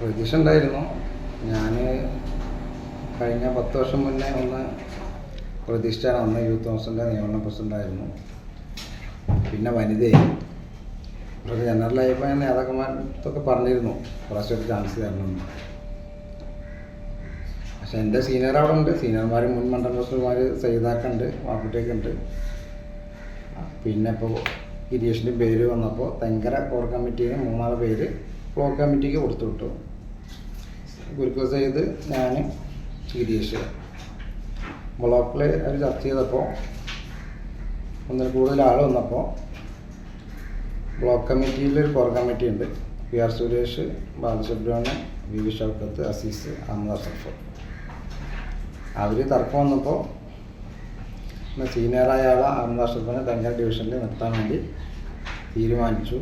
പ്രതീക്ഷ ഉണ്ടായിരുന്നു ഞാൻ കഴിഞ്ഞ പത്ത് വർഷം മുന്നേ ഒന്ന് പ്രതീക്ഷിച്ചാണ് അന്ന് യൂത്ത് കൗൺസിലിന്റെ നിയമന പ്രസിഡന്റായിരുന്നു പിന്നെ വനിതയായി. ജനറൽ ജനറലായപ്പോൾ ഞാൻ നേതാക്കന്മാരത്തൊക്കെ പറഞ്ഞിരുന്നു. പ്രാവശ്യം ചാൻസ് തരണമെന്ന്. പക്ഷെ എന്റെ സീനിയർ അവിടെ ഉണ്ട്. സീനിയർമാർ മുൻ മണ്ഡലം പ്രസിഡന്റുമാർ സൈതാക്കുണ്ട് വാക്കുട്ടേക്കുണ്ട് പിന്നെ ഇപ്പോൾ ഗിരീഷിന്റെ പേര് വന്നപ്പോൾ തെങ്കര കോർ കമ്മിറ്റിയിൽ മൂന്നാൽ പേര് ബ്ലോക്ക് കമ്മിറ്റിക്ക് കൊടുത്തു വിട്ടു. ഗുരുക്കു ചെയ്ത് ഞാൻ ഗിരീഷ് ബ്ലോക്കിൽ അവർ ചർച്ച ചെയ്തപ്പോൾ ഒന്നിൽ കൂടുതൽ ആൾ വന്നപ്പോൾ ബ്ലോക്ക് കമ്മിറ്റിയിൽ ഒരു കോർ കമ്മിറ്റി ഉണ്ട്. P R Suresh Balasubramanian V V Shoukath Azeez Ahammed Asaf. അവർ തർക്കം വന്നപ്പോൾ സീനിയറായ ആൾ അഹമ്മദ് അഷറഫിനെ തെങ്കര ഡിവിഷനിൽ നിർത്താൻ വേണ്ടി തീരുമാനിച്ചു.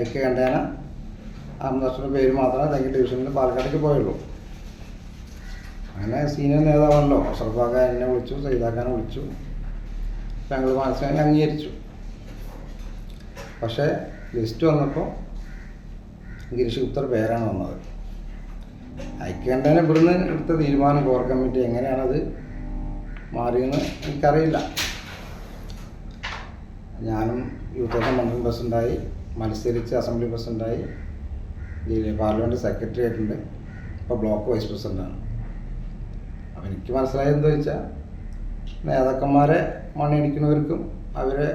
ഐക്യ കണ്ടേന അഷറഫിന്റെ പേര് മാത്രമേ തെങ്കര ഡിവിഷനിൽ പാലക്കാടേക്ക് പോയുള്ളൂ. അങ്ങനെ സീനിയർ നേതാവാണല്ലോ. അഷറഫാക്ക എന്നെ വിളിച്ചു സൈതാക്കാനെ വിളിച്ചു. ഞങ്ങൾ മനസ്സിലാക്കി അംഗീകരിച്ചു. പക്ഷേ ലിസ്റ്റ് വന്നപ്പോൾ ഗിരീഷ് ഗുപ്തർ പേരാണ് വന്നത്. അയക്കേണ്ടതിന് ഇവിടുന്ന് എടുത്ത തീരുമാനം കോർ കമ്മിറ്റി എങ്ങനെയാണത് മാറിയെന്ന് എനിക്കറിയില്ല. ഞാനും യൂത്ത് മണ്ഡലം പ്രസിഡന്റായി മത്സരിച്ച് അസംബ്ലി പ്രസിഡന്റായി ജില്ല പാർലമെന്റ് സെക്രട്ടറി ആയിട്ടുണ്ട്. ഇപ്പോൾ ബ്ലോക്ക് വൈസ് പ്രസിഡന്റാണ് അപ്പോൾ എനിക്ക് മനസ്സിലായത് എന്താ വെച്ചാൽ നേതാക്കന്മാരെ മണ്ണിടിക്കുന്നവർക്കും അവരെ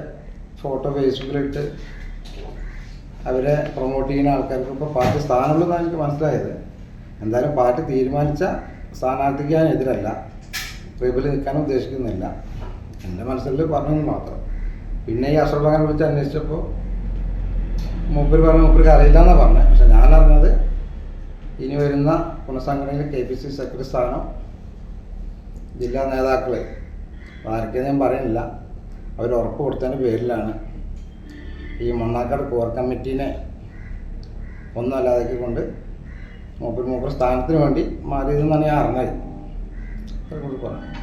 ഫോട്ടോ ഫേസ്ബുക്കിലിട്ട് അവരെ പ്രൊമോട്ട് ചെയ്യുന്ന ആൾക്കാർക്കും ഇപ്പോൾ പാർട്ടി സ്ഥാനമുള്ളതാണ് എനിക്ക് മനസ്സിലായത്. എന്തായാലും പാർട്ടി തീരുമാനിച്ച സ്ഥാനാർത്ഥിക്ക് ഞാൻ എതിരല്ല ട്രൈബിൽ നിൽക്കാൻ ഉദ്ദേശിക്കുന്നില്ല. എന്റെ മനസ്സിൽ പറഞ്ഞെന്ന് മാത്രം. പിന്നെ ഈ അസുഖങ്ങളെ കുറിച്ച് അന്വേഷിച്ചപ്പോൾ മൂപ്പർ പറഞ്ഞ മൂപ്പർക്ക് അറിയില്ല എന്നാണ് പറഞ്ഞത് പക്ഷെ ഞാൻ അറിഞ്ഞത് ഇനി വരുന്ന പുനഃസംഘടനയിൽ കെ പി സി സെക്രട്ടറി സ്ഥാനം ജില്ലാ നേതാക്കൾ ആർക്കും ഞാൻ പറയുന്നില്ല. അവർ ഉറപ്പ് കൊടുത്തതിന്റെ പേരിലാണ് ഈ മണ്ണാക്കാട് കോർ കമ്മിറ്റീനെ ഒന്നല്ലാതാക്കി കൊണ്ട് മൂപ്പർ മൂപ്പർ സ്ഥാനത്തിന് വേണ്ടി മാറിയതെന്നാണ് ഞാൻ അറിഞ്ഞത്. അത്ര കൂടി പറഞ്ഞു.